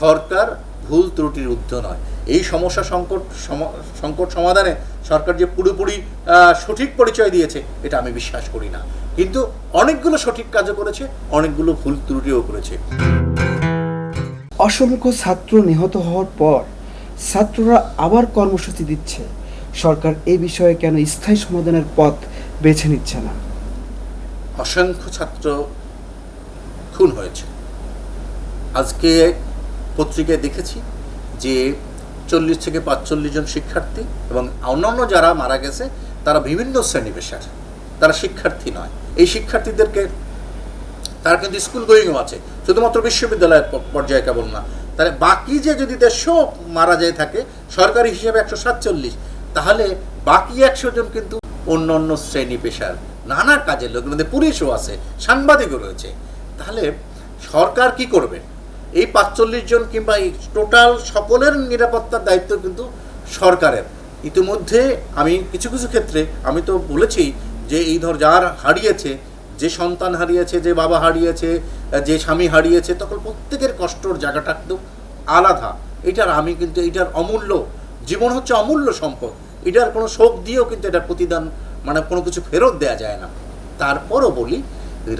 সরকার ভুল ত্রুটির ঊর্ধ্ব নয়। এই সমস্যা সংকট সংকট সমাধানে সরকার যে পুরোপুরি সঠিক পরিচয় দিয়েছে এটা আমি বিশ্বাস করি না। কিন্তু অনেকগুলো সঠিক কাজও করেছে অনেকগুলো ভুল ত্রুটিও করেছে। অসংখ্য ছাত্র নিহত হওয়ার পর ছাত্ররা আবার কর্মসূচি দিচ্ছে। সরকার এই বিষয়ে কেন স্থায়ী সমাধানের পথ বেছে নিচ্ছে না? অসংখ্য ছাত্র খুন হয়েছে। আজকে পত্রিকায় দেখেছি যে চল্লিশ থেকে পাঁচচল্লিশ জন শিক্ষার্থী এবং অন্যান্য যারা মারা গেছে, তারা বিভিন্ন শ্রেণি পেশার। তারা শিক্ষার্থী নয়। এই শিক্ষার্থীদেরকে তারা কিন্তু স্কুল গোয়িংও আছে। শুধুমাত্র বিশ্ববিদ্যালয়ের পর্যায়ে কেবল না। তাহলে বাকি যে যদি দেড়শো মারা যায় থাকে, সরকারি হিসেবে একশো সাতচল্লিশ, তাহলে বাকি একশো জন কিন্তু অন্য অন্য শ্রেণি পেশার। নানা কাজের লোক মধ্যে পুলিশও আছে, সাংবাদিকও রয়েছে। তাহলে সরকার কি করবে? এই পাঁচচল্লিশ জন কিংবা এই টোটাল সকলের নিরাপত্তার দায়িত্ব কিন্তু সরকারের। ইতিমধ্যে আমি কিছু কিছু ক্ষেত্রে, আমি তো বলেছি যে এই ধর যার হারিয়েছে, যে সন্তান হারিয়েছে, যে বাবা হারিয়েছে, যে স্বামী হারিয়েছে, তখন প্রত্যেকের কষ্টর জায়গাটা একদম আলাদা। এটার আমি কিন্তু, এটার অমূল্য, জীবন হচ্ছে অমূল্য সম্পদ। এটার কোনো শোক দিয়েও কিন্তু এটার প্রতিদান মানে কোনো কিছু ফেরত দেওয়া যায় না। তারপরও বলি,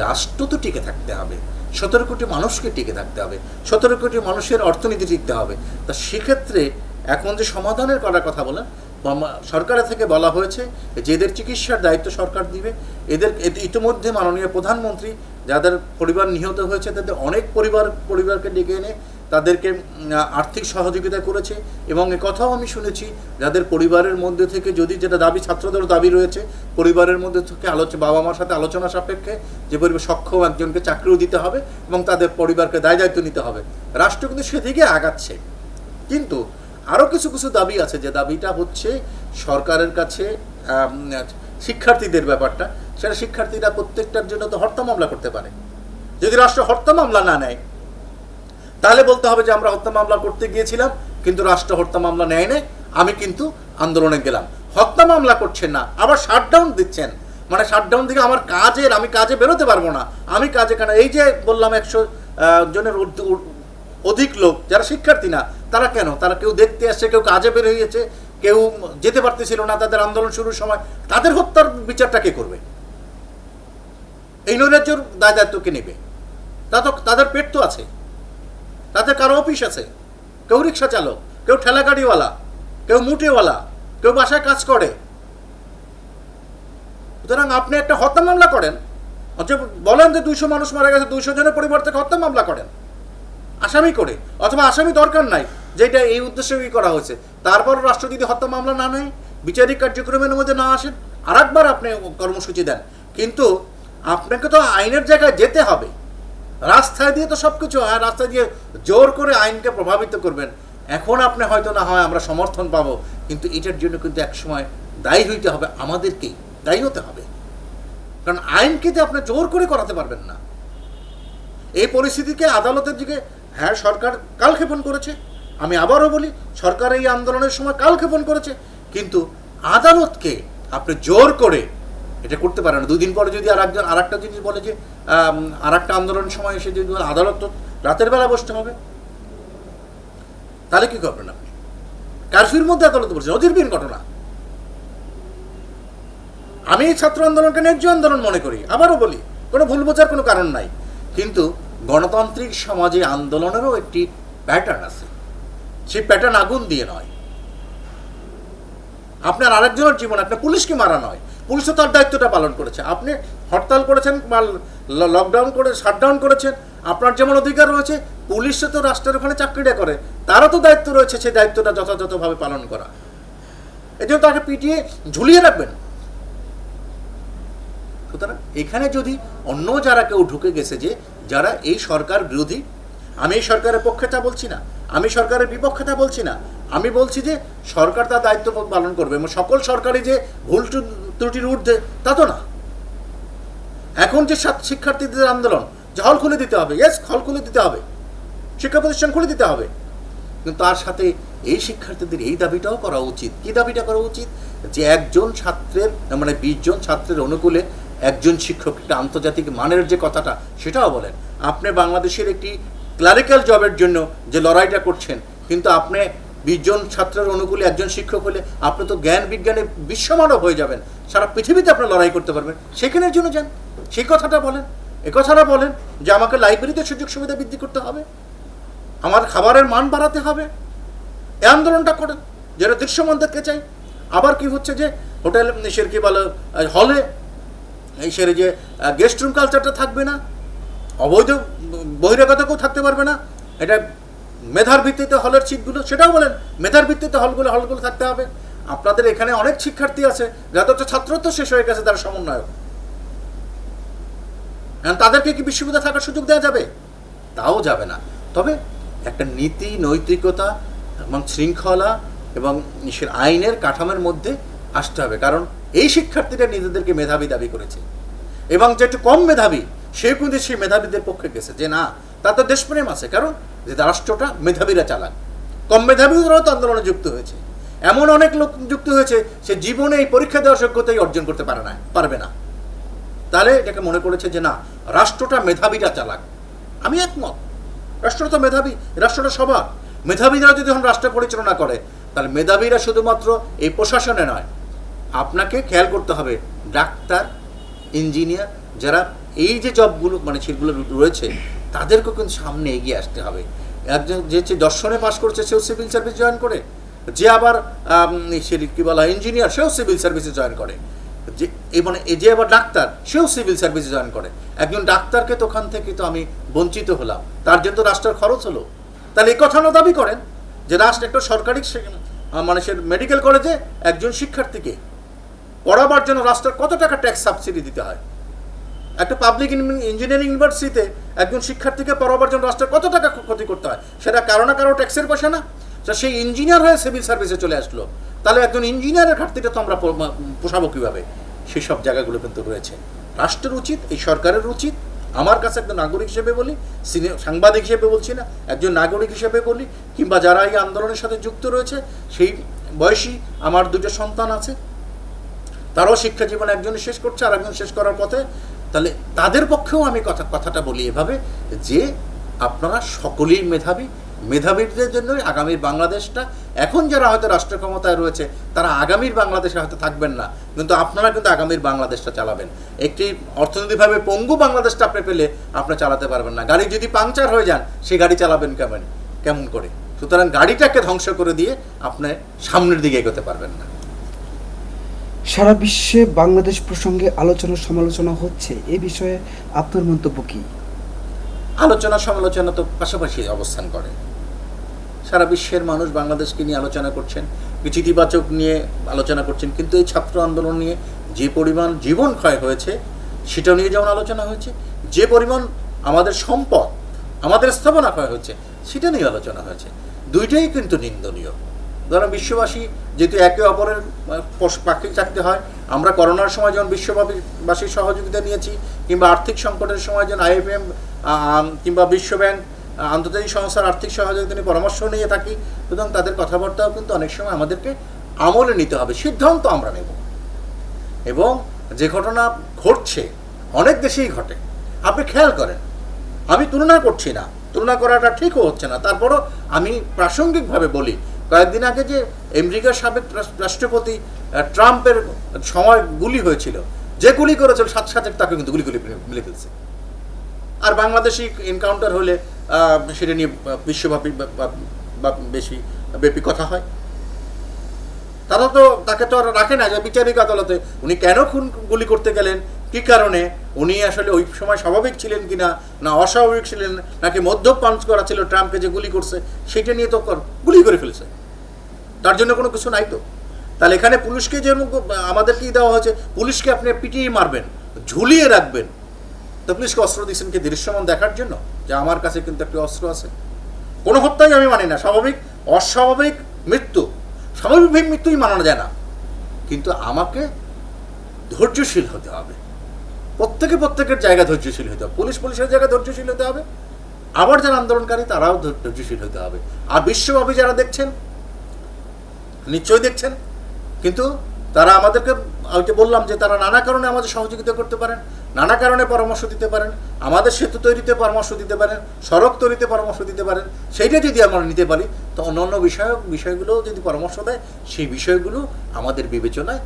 রাষ্ট্র তো টিকে থাকতে হবে। সতেরো কোটি মানুষকে টিকে থাকতে হবে, সতেরো কোটি মানুষের অর্থনীতি টিকতে হবে। তা সেক্ষেত্রে এখন যে সমাধানের করার কথা বলেন সরকারের থেকে বলা হয়েছে যে এদের চিকিৎসার দায়িত্ব সরকার দিবে। এদের ইতিমধ্যে মাননীয় প্রধানমন্ত্রী যাদের পরিবার নিহত হয়েছে, তাদের অনেক পরিবার পরিবারকে ডেকে এনে তাদেরকে আর্থিক সহযোগিতা করেছে এবং এ কথাও আমি শুনেছি যাদের পরিবারের মধ্যে থেকে যদি যেটা দাবি ছাত্রদের দাবি রয়েছে, পরিবারের মধ্যে থেকে আলোচনা বাবা মার সাথে আলোচনা সাপেক্ষে যে পরিবার সক্ষম একজনকে চাকরিও দিতে হবে এবং তাদের পরিবারকে দায় দায়িত্ব নিতে হবে। রাষ্ট্র কিন্তু সেদিকে আগাচ্ছে। কিন্তু আরও কিছু কিছু দাবি আছে। যে দাবিটা হচ্ছে সরকারের কাছে শিক্ষার্থীদের ব্যাপারটা। সেটা শিক্ষার্থীরা প্রত্যেকটার জন্য তো হত্যা মামলা করতে পারে। যদি রাষ্ট্র হত্যা মামলা না নেয় তাহলে বলতে হবে যে আমরা হত্যা মামলা করতে গিয়েছিলাম, কিন্তু রাষ্ট্র হত্যা মামলা নেয় নাই, আমি কিন্তু আন্দোলনে গেলাম। হত্যা মামলা করছেন না, আবার শাটডাউন দিচ্ছেন। মানে শাটডাউন থেকে আমার কাজের, আমি কাজে বেরোতে পারব না। আমি কাজে কেন? এই যে বললাম একশো জনের অধিক লোক, যারা শিক্ষার্থী না, তারা কেন? তারা কেউ দেখতে আসছে, কেউ কাজে বের হয়েছে, কেউ যেতে পারতেছিল না তাদের আন্দোলন শুরুর সময়। তাদের হত্যার বিচারটা কে করবে? এই নৈরাজ্যর দায় দায়িত্ব কে নেবে? তা তো, তাদের পেট তো আছে। তাদের কারও অফিস আছে। কেউ রিক্সা চালক, কেউ ঠেলা গাড়িওয়ালা কেউ মুটেওয়ালা, কেউ বাসায় কাজ করে। সুতরাং আপনি একটা হত্যা মামলা করেন অথবা বলেন যে দুইশো মানুষ মারা গেছে, দুইশো জনের পরিবার থেকে হত্যা মামলা করেন। আসামি করে, অথবা আসামি দরকার নাই, যেটা এই উদ্দেশ্যেই করা হয়েছে। তারপর রাষ্ট্র যদি হত্যা মামলা না নেয়, বিচারিক কার্যক্রমের মধ্যে না আসেন আর একবার আপনি কর্মসূচি দেন। কিন্তু আপনাকে তো আইনের জায়গায় যেতে হবে। রাস্তায় দিয়ে তো সব কিছু হয় রাস্তায় দিয়ে জোর করে আইনকে প্রভাবিত করবেন। এখন আপনি হয়তো না হয় আমরা সমর্থন পাবো, কিন্তু এটার জন্য কিন্তু একসময় দায়ী হইতে হবে আমাদেরকেই, দায়ী হতে হবে। কারণ আইনকে তো আপনি জোর করে করাতে পারবেন না। এই পরিস্থিতিকে আদালতের দিকে হ্যাঁ সরকার কালক্ষেপণ করেছে, আমি আবারও বলি, সরকার এই আন্দোলনের সময় কালক্ষেপণ করেছে, কিন্তু আদালতকে আপনি জোর করে এটা করতে পারে না। দুদিন পরে যদি আর একজন আর একটা জিনিস বলে যে আর একটা আন্দোলনের সময় এসে যদি আদালত তো রাতের বেলা বসতে হবে। তাহলে কি করবেন আপনি? কারফিউর মধ্যে আদালত বলছেন অধীরবিহীন ঘটনা। আমি ছাত্র আন্দোলনকে ন্যায্য আন্দোলন মনে করি, আবারও বলি, কোনো ভুল বোঝার কোনো কারণ নাই। কিন্তু গণতান্ত্রিক সমাজে আন্দোলনেরও একটি প্যাটার্ন আছে। সেই প্যাটার্ন আগুন দিয়ে নয়। আপনার আরেকজনের জীবন আপনার পুলিশকে মারা নয়। পুলিশ তো তার দায়িত্বটা পালন করেছে। আপনি হরতাল করেছেন বা লকডাউন করে শাটডাউন করেছেন, আপনার যেমন অধিকার রয়েছে, পুলিশে তো রাষ্ট্রের ওখানে চাকরিটা করে। তারও তো দায়িত্ব রয়েছে সেই দায়িত্বটা যথাযথভাবে পালন করা। এই জন্য তাকে পিটিয়ে ঝুলিয়ে রাখবেন। সুতরাং এখানে যদি অন্য যারা কেউ ঢুকে গেছে যে, যারা এই সরকার বিরোধী আমি এই সরকারের পক্ষে তা বলছি না। আমি সরকারের বিপক্ষে তা বলছি না। আমি বলছি যে, সরকার তার দায়িত্ব পালন করবে এবং সকল সরকারি যে ভুল ত্রুটির ঊর্ধ্বে, তা তো না। এখন যে ছাত্র- শিক্ষার্থীদের আন্দোলন, যে হল খুলে দিতে হবে ইয়েস হল খুলে দিতে হবে। শিক্ষা প্রতিষ্ঠান খুলে দিতে হবে। কিন্তু তার সাথে এই শিক্ষার্থীদের এই দাবিটাও করা উচিত। কি দাবিটা করা উচিত? যে একজন ছাত্রের মানে বিশ জন ছাত্রের অনুকূলে একজন শিক্ষক, একটা আন্তর্জাতিক মানের যে কথাটা, সেটাও বলেন। আপনি বাংলাদেশের একটি ক্লারিক্যাল জবের জন্য যে লড়াইটা করছেন, কিন্তু আপনি বিশ জন ছাত্রের অনুকূলে একজন শিক্ষক হলে আপনি তো জ্ঞান বিজ্ঞানে বিশ্বমানব হয়ে যাবেন। সারা পৃথিবীতে আপনি লড়াই করতে পারবেন। সেখানের জন্য যান। সেই কথাটা বলেন। এ কথাটা বলেন যে আমাকে লাইব্রেরিতে সুযোগ সুবিধা বৃদ্ধি করতে হবে। আমার খাবারের মান বাড়াতে হবে। এই আন্দোলনটা করেন। যেটা দৃশ্যমান দেখতে চাই। আবার কি হচ্ছে যে হোটেল সের কি বলে হলে এই সেরে যে গেস্ট রুম কালচারটা থাকবে না। অবৈধ বহিরাগত কেউ থাকতে পারবে না। এটা মেধার ভিত্তিতে হলের সিটগুলো সেটাও বলেন, মেধার ভিত্তিতে হলগুলো হলগুলো থাকতে হবে। আপনাদের এখানে অনেক শিক্ষার্থী আছে যাদের হচ্ছে ছাত্রত্ব শেষ হয়ে গেছে, তারা সমন্বয়ক। তাদেরকে কি বিশ্ববিদ্যালয়ে থাকার সুযোগ দেওয়া যাবে? তাও যাবে না। তবে একটা নীতি, নৈতিকতা এবং শৃঙ্খলা এবং আইনের কাঠামোর মধ্যে আসতে হবে। কারণ এই শিক্ষার্থীরা নিজেদেরকে মেধাবী দাবি করেছে। এবং যে একটু কম মেধাবী সেও কিন্তু সেই মেধাবীদের পক্ষে গেছে। যে না তাদের দেশপ্রেম আছে। কারণ যে রাষ্ট্রটা মেধাবীরা চালাক কম মেধাবীরাও তো আন্দোলনে যুক্ত হয়েছে। এমন অনেক লোক যুক্ত হয়েছে, সে জীবনে এই পরীক্ষা দেওয়ার যোগ্যতাই অর্জন করতে পারে না, পারবে না। তাহলে এটাকে মনে করেছে যে না, রাষ্ট্রটা মেধাবীরা চালাক। আমি একমত। রাষ্ট্রটা তো মেধাবী, রাষ্ট্রটা সবার। মেধাবীরা যদি এখন রাষ্ট্র পরিচালনা করে, তাহলে মেধাবীরা শুধুমাত্র এই প্রশাসনে নয়। আপনাকে খেয়াল করতে হবে, ডাক্তার, ইঞ্জিনিয়ার, যারা এই যে জবগুলো মানে সেগুলো রয়েছে, তাদেরকেও কিন্তু সামনে এগিয়ে আসতে হবে। একজন যে দর্শনে পাশ করছে, সেও সিভিল সার্ভিস জয়েন করে। যে আবার সে কি বলা, ইঞ্জিনিয়ার, সেও সিভিল সার্ভিসে জয়েন করে। যে এই মানে যে আবার ডাক্তার, সেও সিভিল সার্ভিসে জয়েন করে। একজন ডাক্তারকে তো ওখান থেকে তো আমি বঞ্চিত হলাম। তার জন্য তো রাষ্ট্রের খরচ হলো। তাহলে এই কথা না দাবি করেন যে রাষ্ট্র একটা সরকারি মানে সে মেডিকেল কলেজে একজন শিক্ষার্থীকে পড়াবার জন্য রাষ্ট্রের কত টাকা ট্যাক্স সাবসিডি দিতে হয়? একটা পাবলিক ইঞ্জিনিয়ারিং ইউনিভার্সিটিতে একজন শিক্ষার্থীকে পড়াবার জন্য রাষ্ট্রের কত টাকা ক্ষতি করতে হয়? সেটা কারও না কারও ট্যাক্সের পয়সা না। সেই ইঞ্জিনিয়ার হয়ে সিভিল সার্ভিসে চলে আসলো। তাহলে একজন ইঞ্জিনিয়ারের ঘাটতিটা তো আমরা পোষাবো কীভাবে? সেই সব জায়গাগুলো কিন্তু রয়েছে। রাষ্ট্রের উচিত, এই সরকারের উচিত, আমার কাছে একজন নাগরিক হিসেবে বলি সাংবাদিক হিসেবে বলছি না, একজন নাগরিক হিসেবে বলি, কিংবা যারা এই আন্দোলনের সাথে যুক্ত রয়েছে, সেই বয়সী আমার দুটো সন্তান আছে। তারাও শিক্ষা জীবন একজন শেষ করছে আর একজন শেষ করার পথে তাহলে তাদের পক্ষেও আমি কথা, কথাটা বলি এভাবে যে আপনারা সকলেই মেধাবী, মেধাবীদের জন্যই আগামীর বাংলাদেশটা, এখন যারা হয়তো রাষ্ট্র ক্ষমতায় রয়েছে, তারা আগামীর বাংলাদেশে হয়তো থাকবেন না, কিন্তু আপনারা কিন্তু আগামীর বাংলাদেশটা চালাবেন। একটি অর্থনৈতিকভাবে পঙ্গু বাংলাদেশটা আপনি পেলে আপনি চালাতে পারবেন না। গাড়ি যদি পাংচার হয়ে যান সেই গাড়ি চালাবেন কেমন কেমন করে? সুতরাং গাড়িটাকে ধ্বংস করে দিয়ে আপনি সামনের দিকে এগোতে পারবেন না। সারা বিশ্বে বাংলাদেশ প্রসঙ্গে আলোচনা সমালোচনা হচ্ছে। এ বিষয়ে আপনার মন্তব্য কি? আলোচনা সমালোচনা তো পাশাপাশি অবস্থান করে। সারা বিশ্বের মানুষ বাংলাদেশকে নিয়ে আলোচনা করছেন কিছু ইতিবাচক নিয়ে আলোচনা করছেন, কিন্তু এই ছাত্র আন্দোলন নিয়ে যে পরিমাণ জীবন ক্ষয় হয়েছে, সেটা নিয়ে যেমন আলোচনা হয়েছে, যে পরিমাণ আমাদের সম্পদ, আমাদের স্থাপনা ক্ষয় হয়েছে, সেটা নিয়ে আলোচনা হয়েছে। দুইটাই কিন্তু নিন্দনীয়। ধরো বিশ্ববাসী যেহেতু একে অপরের পাখি চাকতে হয়, আমরা করোনার সময় যখন বিশ্ববাসীর সহযোগিতা নিয়েছি, কিংবা আর্থিক সংকটের সময় যখন আইএফএম কিংবা বিশ্বব্যাংক, আন্তর্জাতিক সংস্থার আর্থিক সহযোগিতা নিয়ে পরামর্শ নিয়ে থাকি, সুতরাং তাদের কথাবার্তাও কিন্তু অনেক সময় আমাদেরকে আমলে নিতে হবে, সিদ্ধান্ত আমরা নেব। এবং যে ঘটনা ঘটছে, অনেক দেশেই ঘটে, আপনি খেয়াল করেন, আমি তুলনা করছি না, তুলনা করাটা ঠিকও হচ্ছে না, তারপরও আমি প্রাসঙ্গিকভাবে বলি কয়েকদিন আগে যে আমেরিকার সাবেক রাষ্ট্রপতি ট্রাম্পের সময় গুলি হয়েছিল। যে গুলি করেছিল, সাথে সাথে তাকে কিন্তু গুলি গুলি মিলে ফেলছে। আর বাংলাদেশি এনকাউন্টার হলে সেটা নিয়ে বিশ্বব্যাপী বেশি ব্যাপী কথা হয়। তারা তো, তাকে তো আর রাখে না, যে বিচারিক আদালতে। উনি কেন খুন, গুলি করতে গেলেন? কি কারণে? উনি আসলে ওই সময় স্বাভাবিক ছিলেন কিনা? না না অস্বাভাবিক ছিলেন? নাকি মদ্যপান করা ছিল ট্রাম্পকে যে গুলি করছে? সেটা নিয়ে তো গুলি করে ফেলেছে। তার জন্য কোনো কিছু নাই তো। তাহলে এখানে পুলিশকে যেরকম আমাদের কি দেওয়া হয়েছে, পুলিশকে আপনি পিটিয়ে মারবেন, ঝুলিয়ে রাখবেন। তো পুলিশকে অস্ত্র দিচ্ছেন কি দৃশ্যমান দেখার জন্য? যে আমার কাছে কিন্তু একটি অস্ত্র আছে। কোনো হত্যাই আমি মানি না, স্বাভাবিক, অস্বাভাবিক মৃত্যু। স্বাভাবিক মৃত্যুই মানানো যায় না। কিন্তু আমাকে ধৈর্যশীল হতে হবে। প্রত্যেকে প্রত্যেকের জায়গা ধৈর্যশীল হতে হবে। পুলিশ পুলিশের জায়গায় ধৈর্যশীল হতে হবে। আবার যারা আন্দোলনকারী, তারাও ধৈর্যশীল হতে হবে। আর বিশ্বব্যাপী যারা দেখছেন নিশ্চয়ই দেখছেন। কিন্তু তারা আমাদেরকে ওই যে বললাম যে তারা নানা কারণে আমাদের সহযোগিতা করতে পারেন, নানা কারণে পরামর্শ দিতে পারেন, আমাদের সেতু তৈরিতে পরামর্শ দিতে পারেন, সড়ক তৈরিতে পরামর্শ দিতে পারেন, সেইটা যদি আমরা নিতে পারি, তো অন্যান্য বিষয় বিষয়গুলো যদি পরামর্শ দেয়, সেই বিষয়গুলো আমাদের বিবেচনায়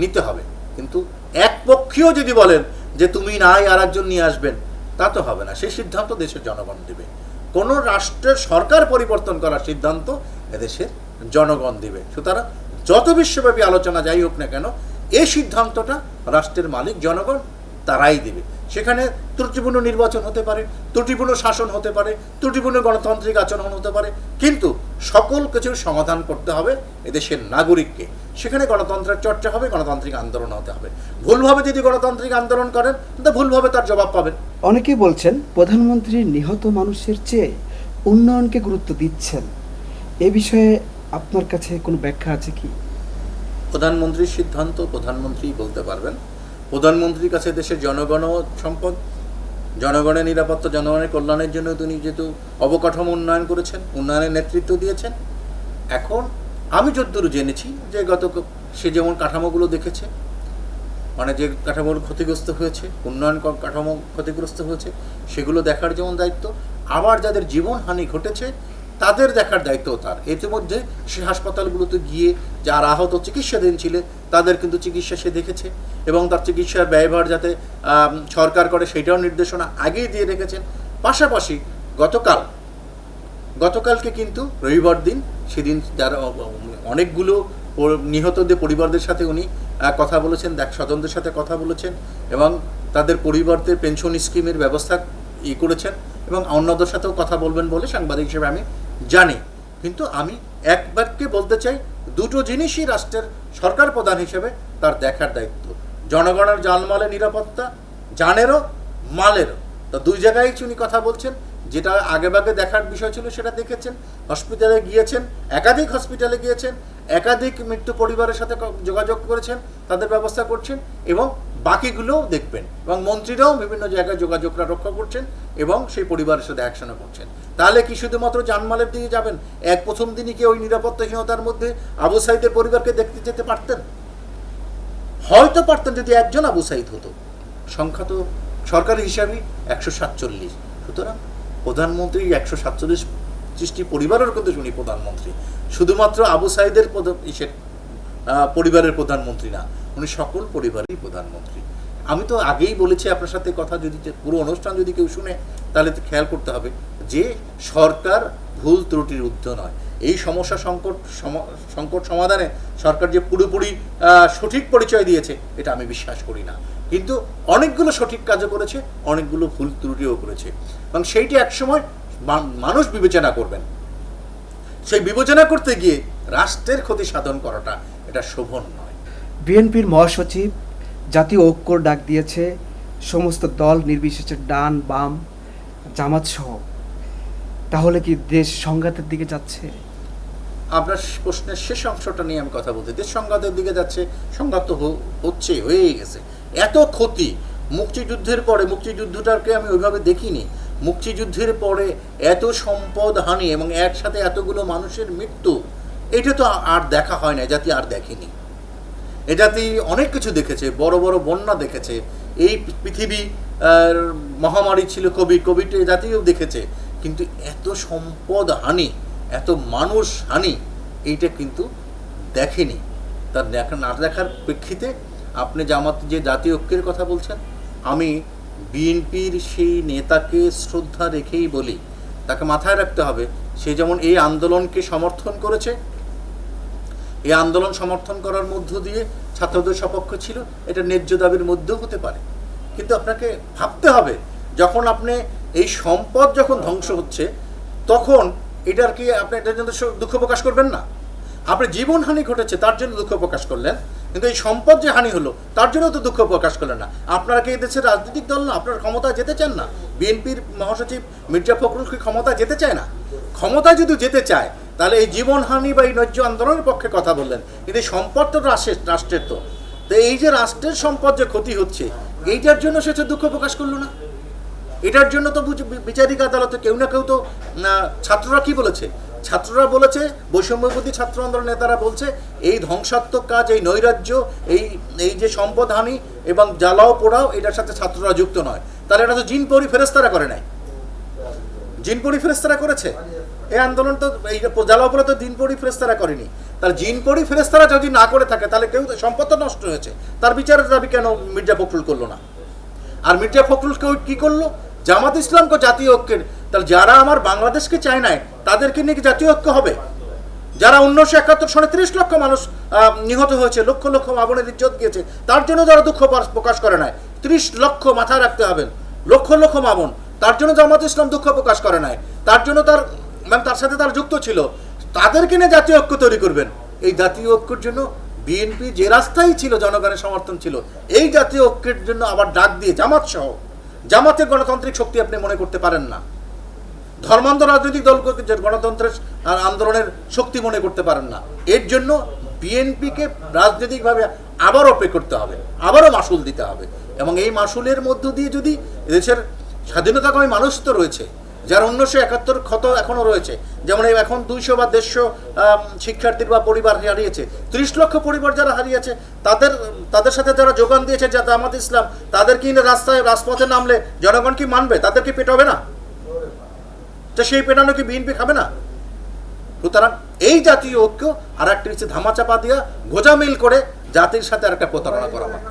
নিতে হবে। কিন্তু একপক্ষীয় যদি বলেন যে তুমি নাই আর একজন নিয়ে আসবেন, তা তো হবে না। সেই সিদ্ধান্ত দেশের জনগণ দেবে। কোনো রাষ্ট্রের সরকার পরিবর্তন করার সিদ্ধান্ত এদেশের জনগণ দিবে। সুতরাং যত বিশ্বব্যাপী আলোচনা যাই হোক না কেন এই সিদ্ধান্তটা রাষ্ট্রের মালিক, জনগণ, তারাই দেবে। সেখানে ত্রুটিপূর্ণ নির্বাচন হতে পারে, ত্রুটিপূর্ণ শাসন হতে পারে, ত্রুটিপূর্ণ গণতান্ত্রিক আচরণ হতে পারে, কিন্তু সকল কিছুর সমাধান করতে হবে এদেশের নাগরিককে। সেখানে গণতন্ত্রের চর্চা হবে, গণতান্ত্রিক আন্দোলন হতে হবে। ভুলভাবে যদি গণতান্ত্রিক আন্দোলন করেন তো ভুলভাবে তার জবাব পাবেন। অনেকেই বলছেন, প্রধানমন্ত্রী নিহত মানুষের চেয়ে উন্নয়নকে গুরুত্ব দিচ্ছেন। এ বিষয়ে আপনার কাছে কোনো ব্যাখ্যা আছে কি? প্রধানমন্ত্রীর সিদ্ধান্ত প্রধানমন্ত্রী বলতে পারবেন। প্রধানমন্ত্রীর কাছে দেশের জনগণও সম্পদ, জনগণের নিরাপত্তা, জনগণের কল্যাণের জন্য তিনি যেহেতু অবকাঠামো উন্নয়ন করেছেন, উন্নয়নের নেতৃত্ব দিয়েছেন। এখন আমি যদ্দূর জেনেছি যে গত সে যেমন কাঠামোগুলো দেখেছে মানে যে কাঠামোর ক্ষতিগ্রস্ত হয়েছে, উন্নয়ন কাঠামো ক্ষতিগ্রস্ত হয়েছে, সেগুলো দেখার যেমন দায়িত্ব, আবার যাদের জীবনহানি ঘটেছে তাদের দেখার দায়িত্ব তার। ইতিমধ্যে সে হাসপাতালগুলোতে গিয়ে যারা আহত চিকিৎসাধীন ছিল তাদের কিন্তু চিকিৎসা সে দেখেছে এবং তার চিকিৎসার ব্যয়ভার যাতে সরকার করে সেটাও নির্দেশনা আগেই দিয়ে রেখেছেন। পাশাপাশি গতকাল, গতকালকে কিন্তু রবিবার দিন সেদিন যারা অনেকগুলো নিহতদের পরিবারদের সাথে উনি কথা বলেছেন, দেখ, স্বজনদের সাথে কথা বলেছেন এবং তাদের পরিবারদের পেনশন স্কিমের ব্যবস্থা ই করেছেন এবং অন্যদের সাথেও কথা বলবেন বলে সাংবাদিক হিসেবে আমি জানি। কিন্তু আমি একবারকে বলতে চাই, দুটো জিনিসই রাষ্ট্রের সরকার প্রধান হিসেবে তার দেখার দায়িত্ব। জনগণের জানমালের নিরাপত্তা, জানেরও, মালেরও। তো দুই জায়গায় উনি কথা বলছেন? যেটা আগেভাগে দেখার বিষয় ছিল সেটা দেখেছেন। হসপিটালে গিয়েছেন, একাধিক হসপিটালে গিয়েছেন, একাধিক মৃত্যু পরিবারের সাথে যোগাযোগ করেছেন, তাদের ব্যবস্থা করছেন এবং বাকিগুলোও দেখবেন এবং মন্ত্রীরাও বিভিন্ন জায়গায় যোগাযোগটা রক্ষা করছেন এবং সেই পরিবারের সাথে অ্যাকশনও করছেন। তাহলে কি শুধুমাত্র জানমালের দিকে যাবেন? এক প্রথম দিনই কি ওই নিরাপত্তাহীনতার মধ্যে আবু সাইদের পরিবারকে দেখতে যেতে পারতেন? হয়তো পারতেন যদি একজন আবু সাইদ হতো। সংখ্যা তো সরকারি হিসাবে একশো সাতচল্লিশ। সুতরাং প্রধানমন্ত্রী একশো সাতচল্লিশ ত্রিশটি পরিবারের কিন্তু উনি প্রধানমন্ত্রী। শুধুমাত্র আবু সাইদের ইসের পরিবারের প্রধানমন্ত্রী না। উনি সকল পরিবারেরই প্রধানমন্ত্রী। আমি তো আগেই বলেছি আপনার সাথে কথা যদি পুরো অনুষ্ঠান যদি কেউ শুনে, তাহলে তো খেয়াল করতে হবে যে সরকার ভুল ত্রুটির ঊর্ধ্ব নয়। এই সমস্যা সংকট সংকট সমাধানে সরকার যে পুরোপুরি সঠিক পরিচয় দিয়েছে, এটা আমি বিশ্বাস করি না। কিন্তু অনেকগুলো সঠিক কাজও করেছে, অনেকগুলো ভুল ত্রুটিও করেছে। এবং সেইটি একসময় মানুষ বিবেচনা করবেন। সেই বিবেচনা করতে গিয়ে রাষ্ট্রের ক্ষতি সাধন করাটা এটা শোভন নয়। বিএনপির মহাসচিব জাতীয় ঐক্যর ডাক দিয়েছে, সমস্ত দল নির্বিশেষে ডান, বাম, জামাত সহ। তাহলে কি দেশ সংঘাতের দিকে যাচ্ছে? আপনার প্রশ্নের শেষ অংশটা নিয়ে আমি কথা বলছি। দেশ সংঘাতের দিকে যাচ্ছে, সংঘাত তো হচ্ছে হয়েই গেছে। এত ক্ষতি! মুক্তিযুদ্ধের পরে, মুক্তিযুদ্ধটাকে আমি ওইভাবে দেখিনি। মুক্তিযুদ্ধের পরে এত সম্পদ হানি এবং একসাথে এতগুলো মানুষের মৃত্যু, এটা তো আর দেখা হয় না জাতি আর দেখেনি। এ জাতি অনেক কিছু দেখেছে, বড় বড় বন্যা দেখেছে। এই পৃথিবী মহামারী ছিল, কোভিড কোভিড এ জাতিও দেখেছে। কিন্তু এত সম্পদ হানি, এত মানুষ হানি, এইটা কিন্তু দেখেনি। তার দেখা, না দেখার প্রেক্ষিতে আপনি জামাত যে জাতীয় ঐক্যের কথা বলছেন, আমি বিএনপির সেই নেতাকে শ্রদ্ধা রেখেই বলি, তাকে মাথায় রাখতে হবে, সে যেমন এই আন্দোলনকে সমর্থন করেছে এই আন্দোলন সমর্থন করার মধ্য দিয়ে ছাত্রদের সপক্ষ ছিল, এটা ন্যায্য দাবির মধ্যেও হতে পারে। কিন্তু আপনাকে ভাবতে হবে, যখন আপনি এই সম্পদ যখন ধ্বংস হচ্ছে, তখন এটার কি আপনি এটার জন্য দুঃখ প্রকাশ করবেন না? আপনি জীবনহানি ঘটেছে, তার জন্য দুঃখ প্রকাশ করলেন। কিন্তু এই সম্পদ যে হানি হলো, তার জন্য তো দুঃখ প্রকাশ করলেন না। আপনারা কি দেশের রাজনৈতিক দল না? আপনার ক্ষমতা যেতে চান না? বিএনপির মহাসচিব মির্জা ফখরুল কি ক্ষমতা যেতে চায় না? ক্ষমতায় যদি যেতে চায় তাহলে এই জীবনহানি বা এই নৈর্য আন্দোলনের পক্ষে কথা বললেন। কিন্তু সম্পদ তো রাষ্ট্রের রাষ্ট্রের তো। তো এই যে রাষ্ট্রের সম্পদ যে ক্ষতি হচ্ছে, এইটার জন্য সে তো দুঃখ প্রকাশ করল না। এটার জন্য তো বিচারিক আদালতে কেউ না কেউ তো ছাত্ররা কি বলেছে? ছাত্ররা বলেছে বৈষম্যবতী ছাত্র আন্দোলন নেতারা বলছে, এই ধ্বংসাত্মক কাজ, এই নৈরাজ্য, এই এই যে সম্পদহানি এবং জ্বালাও পোড়াও, এটার সাথে ছাত্ররা যুক্ত নয়। তাহলে এটা তো জিন পরি ফেরেস্তারা করে নাই। জিনপরি ফেরেস্তারা করেছে? এই আন্দোলন তো এই জ্বালাপড়া তো জিনপরি ফেরেস্তারা করেনি। তাহলে জিনপরি ফেরেস্তারা যদি না করে থাকে, তাহলে কেউ সম্পদ নষ্ট হয়েছে। তার বিচারের দাবি কেন মির্জা ফখরুল করল না? আর মির্জা ফখরুল কেউ কি করল? জামাত ইসলামকে জাতীয় ঐক্যের তাহলে যারা আমার বাংলাদেশকে চায় নাই, তাদেরকে নিয়ে জাতীয় ঐক্য হবে? যারা উনিশশো একাত্তর সনে তিরিশ লক্ষ মানুষ নিহত হয়েছে, লক্ষ লক্ষ মাবনের ইজ্জত গিয়েছে, তার জন্য যারা দুঃখ প্রকাশ করে নাই, ত্রিশ লক্ষ মাথায় রাখতে হবেন লক্ষ লক্ষ মামন, তার জন্য জামাত ইসলাম দুঃখ প্রকাশ করে নাই। তার জন্য তার মানে তার সাথে তার যুক্ত ছিল। তাদেরকে নিয়ে জাতীয় ঐক্য তৈরি করবেন। এই জাতীয় ঐক্যের জন্য বিএনপি যে রাস্তাই ছিল, জনগণের সমর্থন ছিল, এই জাতীয় ঐক্যের জন্য আবার ডাক দিয়ে জামাত সহ, জামাতের গণতান্ত্রিক শক্তি আপনি মনে করতে পারেন না। ধর্মান্ধ রাজনৈতিক দলকে গণতন্ত্রের আন্দোলনের শক্তি মনে করতে পারেন না। এর জন্য বিএনপিকে রাজনৈতিকভাবে আবারও পে করতে হবে, আবারও মাসুল দিতে হবে। এবং এই মাসুলের মধ্য দিয়ে যদি দেশের স্বাধীনতাকামী মানুষ তো রয়েছে যার উনিশশো একাত্তর ক্ষত এখনও রয়েছে। যেমন এখন দুইশো বা দেড়শো শিক্ষার্থীর বা পরিবার হারিয়েছে। ত্রিশ লক্ষ পরিবার যারা হারিয়েছে, তাদের তাদের সাথে যারা যোগান দিয়েছে যা জামাত ইসলাম, তাদের কি রাস্তায়, রাজপথে নামলে জনগণ কি মানবে? তাদের কি পেটাবে না? তো সেই পেটানো কি বিএনপি খাবে না? সুতরাং এই জাতীয় ঐক্য আর একটা হচ্ছে ধামাচাপা দিয়া, গোজামিল করে জাতির সাথে আর একটা প্রতারণা করা। হয়